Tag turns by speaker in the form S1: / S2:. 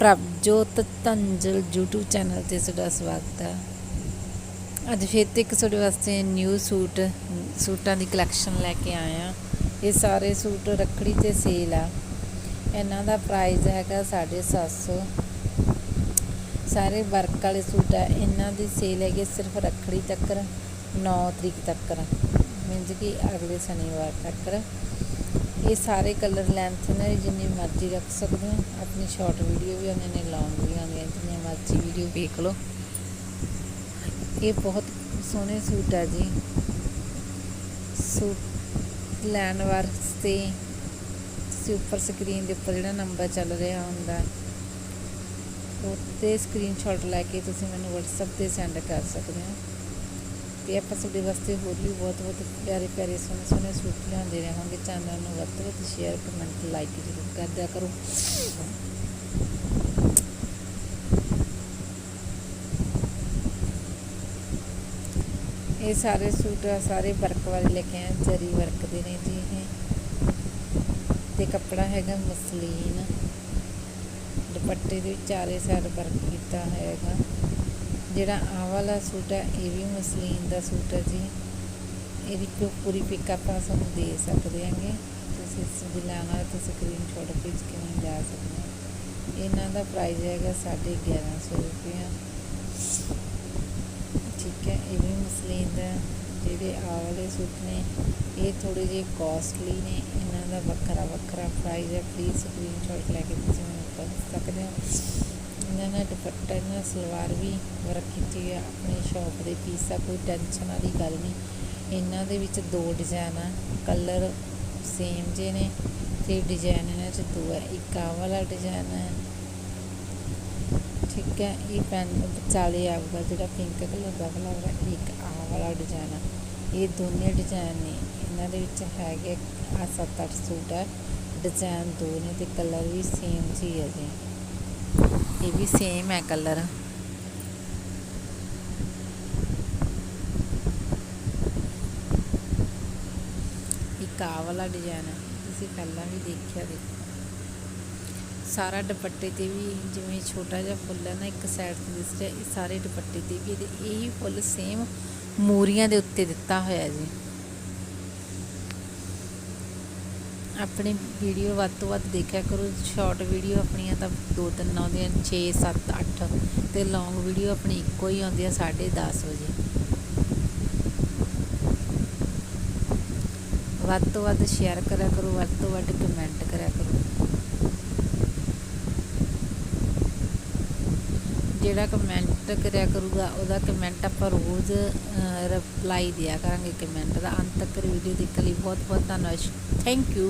S1: Prabhjot Tanjal YouTube channel ਤੇ ਤੁਹਾਡਾ ਸਵਾਗਤ ਹੈ। ਅੱਜ ਫਿਰ ਤੇ ਇੱਕ ਤੁਹਾਡੇ ਵਾਸਤੇ ਨਿਊ ਸੂਟ ਸੂਟਾਂ ਦੀ ਕਲੈਕਸ਼ਨ ਲੈ ਕੇ ਆਇਆ ਇਹ ਸਾਰੇ ਸੂਟ ਰੱਖੜੀ ਤੇ ਸੇਲ ਆ। ਇਹਨਾਂ ਦਾ ਪ੍ਰਾਈਸ ਹੈਗਾ 750 ਸਾਰੇ ਵਰਕ ਵਾਲੇ ਸੂਟ ਆ। ਇਹਨਾਂ ਦੀ ਸੇਲ ਹੈਗੀ ਸਿਰਫ ਰੱਖੜੀ ਤੱਕ 9 ਤਰੀਕ ਤੱਕ। ਮੀਨਸ ਕਿ ਅਗਲੇ ਸ਼ਨੀਵਾਰ ਤੱਕ। ਇਹ ਸਾਰੇ ਕਲਰ ਲੈਂਥ ਨੇ, ਜਿੰਨੀ ਮਰਜ਼ੀ ਰੱਖ ਸਕਦੇ ਹੋ। ਆਪਣੀ ਸ਼ਾਰਟ ਵੀਡੀਓ ਵੀ ਆਉਂਦੀਆਂ ਨੇ ਲੌਂਗ ਵੀ ਆਉਂਦੀਆਂ ਜਿੰਨੀ ਮਰਜ਼ੀ ਵੀਡੀਓ ਵੇਖ ਲਓ। ਇਹ ਬਹੁਤ ਸੋਹਣੇ ਸੂਟ ਆ ਜੀ। ਸੂਟ ਲੈਣ ਵਾਸਤੇ ਤੁਸੀਂ ਉੱਪਰ ਸਕਰੀਨ ਦੇ ਉੱਪਰ ਜਿਹੜਾ ਨੰਬਰ ਚੱਲ ਰਿਹਾ ਹੁੰਦਾ ਉੱਤੇ ਸਕਰੀਨਸ਼ਾਟ ਲੈ ਕੇ ਤੁਸੀਂ ਮੈਨੂੰ WhatsApp ਤੇ ਸੈਂਡ ਕਰ ਸਕਦੇ ਹੋ। ਤੇ ਆਪਾਂ ਤੁਹਾਡੇ ਵਾਸਤੇ ਹੋਰ ਵੀ ਬਹੁਤ ਬਹੁਤ ਪਿਆਰੇ ਪਿਆਰੇ ਸੋਹਣੇ ਸੋਹਣੇ ਸੂਟ ਲਿਆਉਂਦੇ ਰਹਾਂਗੇ। ਚੈਨਲ ਨੂੰ ਵੱਧ ਤੋਂ ਵੱਧ ਸ਼ੇਅਰ ਕਮੈਂਟ ਲਾਈਕ ਜ਼ਰੂਰ ਕਰ ਦਿਆ ਕਰੋ। ਇਹ ਸਾਰੇ ਸੂਟ ਸਾਰੇ ਵਰਕ ਵਾਲੇ ਲੈ ਕੇ ਆਏ, ਜਰੀ ਵਰਕ ਦੇ ਨੇ ਜੀ ਇਹ। ਤੇ ਕੱਪੜਾ ਹੈਗਾ ਮਸਲੀਨ। ਦੁਪੱਟੇ ਦੇ ਵਿੱਚ ਚਾਰੇ ਸਾਈਡ ਵਰਕ ਕੀਤਾ ਹੈਗਾ। ਜਿਹੜਾ ਆਹ ਵਾਲਾ ਸੂਟ ਹੈ, ਇਹ ਵੀ ਮਸਲੀਨ ਦਾ ਸੂਟ ਹੈ ਜੀ। ਇਹਦੀ ਪਿ- ਪੂਰੀ ਪਿਕ ਆਪਾਂ ਤੁਹਾਨੂੰ ਦੇ ਸਕਦੇ ਹਾਂਗੇ। ਤੁਸੀਂ ਇਸ ਦੀ ਲੈਣਾ ਹੈ ਤਾਂ ਸਕਰੀਨਸ਼ਾਟ ਖਿੱਚ ਕੇ ਮੈਨੂੰ ਲੈ ਸਕਦੇ। ਹੋ ਇਹਨਾਂ ਦਾ ਪ੍ਰਾਈਸ ਹੈਗਾ 1150 ਰੁਪਏ ਠੀਕ ਹੈ, ਇਹ ਵੀ ਮਸਲੀਨ ਦਾ ਜਿਹੜੇ ਆਹ ਵਾਲੇ ਸੂਟ ਨੇ, ਇਹ ਥੋੜੇ ਜਿਹੇ ਕਾਸਟਲੀ ਨੇ। ਇਹਨਾਂ ਦਾ ਵੱਖਰਾ ਵੱਖਰਾ ਪ੍ਰਾਈਸ ਹੈ। ਪਲੀਜ਼ ਸਕਰੀਨਸ਼ਾਟ ਲੈ ਕੇ ਤੁਸੀਂ ਮੈਨੂੰ ਕਰ ਸਕਦੇ ਹੋ। ਇਹਨਾਂ ਦਾ ਦੁਪੱਟਾ ਇਹਨਾਂ ਦਾ ਸਲਵਾਰ ਵੀ ਵਰਕ ਕੀਤੀ ਹੋਈ ਹੈ ਆਪਣੀ ਸ਼ੌਪ ਦੇ ਪੀਸ ਆ, ਕੋਈ ਟੈਨਸ਼ਨ ਵਾਲੀ ਗੱਲ ਨਹੀਂ। ਇਹਨਾਂ ਦੇ ਵਿੱਚ ਦੋ ਡਿਜ਼ਾਈਨ ਆ ਕਲਰ ਸੇਮ ਜੇ ਨੇ ਤੇ ਡਿਜ਼ਾਈਨ ਇਹਨਾਂ 'ਚ ਦੋ ਹੈ ਇੱਕ ਆ ਵਾਲਾ ਡਿਜ਼ਾਈਨ ਹੈ ਠੀਕ ਹੈ, ਇਹ ਪੈਨ ਵਿਚਾਲੇ ਆਊਗਾ ਜਿਹੜਾ ਪਿੰਕ ਕਲਰ ਦਾ ਫਲਾਵਰ ਹੈ ਇੱਕ ਆ ਵਾਲਾ ਡਿਜ਼ਾਈਨ ਆ। ਇਹ ਦੋਨੇ ਡਿਜ਼ਾਈਨ ਨੇ, ਇਹਨਾਂ ਦੇ ਵਿੱਚ ਹੈਗੇ ਆ ਸੱਤ ਅੱਠ ਸੂਟ ਹੈ ਡਿਜ਼ਾਈਨ ਦੋ ਨੇ ਤੇ ਕਲਰ ਵੀ ਸੇਮ ਜੀ ਹੈ ਜੀ। ਇਹ ਵੀ ਸੇਮ ਹੈ ਕਲਰ ਇੱਕ ਆਹ ਵਾਲਾ ਡਿਜ਼ਾਈਨ ਹੈ, ਤੁਸੀਂ ਪਹਿਲਾਂ ਵੀ ਦੇਖਿਆ ਦੇਖੋ ਸਾਰਾ ਦੁਪੱਟੇ ਤੇ ਵੀ, ਜਿਵੇਂ ਛੋਟਾ ਜਿਹਾ ਫੁੱਲ ਹੈ ਨਾ, ਇੱਕ ਸਾਈਡ ਤੇ ਦਿਸ ਰਿਹਾ ਇਹ ਸਾਰੇ ਦੁਪੱਟੇ ਤੇ ਵੀ ਇਹਦੇ ਇਹੀ ਫੁੱਲ ਸੇਮ ਮੂਰੀਆਂ ਦੇ ਉੱਤੇ ਦਿੱਤਾ ਹੋਇਆ ਜੀ। ਆਪਣੀ ਵੀਡੀਓ ਵੱਧ ਤੋਂ ਵੱਧ ਦੇਖਿਆ ਕਰੋ। ਸ਼ਾਰਟ ਵੀਡੀਓ ਆਪਣੀਆਂ ਤਾਂ ਦੋ ਤਿੰਨ ਆਉਂਦੀਆਂ 6 7 8 ਤੇ ਲੌਂਗ ਵੀਡੀਓ ਆਪਣੀ ਇੱਕੋ ਹੀ ਆਉਂਦੀ ਆ 10:30 ਵਜੇ। ਵੱਧ ਤੋਂ ਵੱਧ ਸ਼ੇਅਰ ਕਰਿਆ ਕਰੋ, ਵੱਧ ਤੋਂ ਵੱਧ ਕਮੈਂਟ ਕਰਿਆ ਕਰੋ। ਜਿਹੜਾ ਕਮੈਂਟ ਕਰਿਆ ਕਰੂਗਾ, ਉਹਦਾ ਕਮੈਂਟ ਆਪਾਂ ਰੋਜ਼ ਰਿਪਲਾਈ ਦਿਆ ਕਰਾਂਗੇ। ਕਮੈਂਟ ਦਾ ਅੰਤ ਤੱਕ ਵੀਡੀਓ ਦੇਖਣ ਲਈ ਬਹੁਤ ਬਹੁਤ ਧੰਨਵਾਦ। Thank you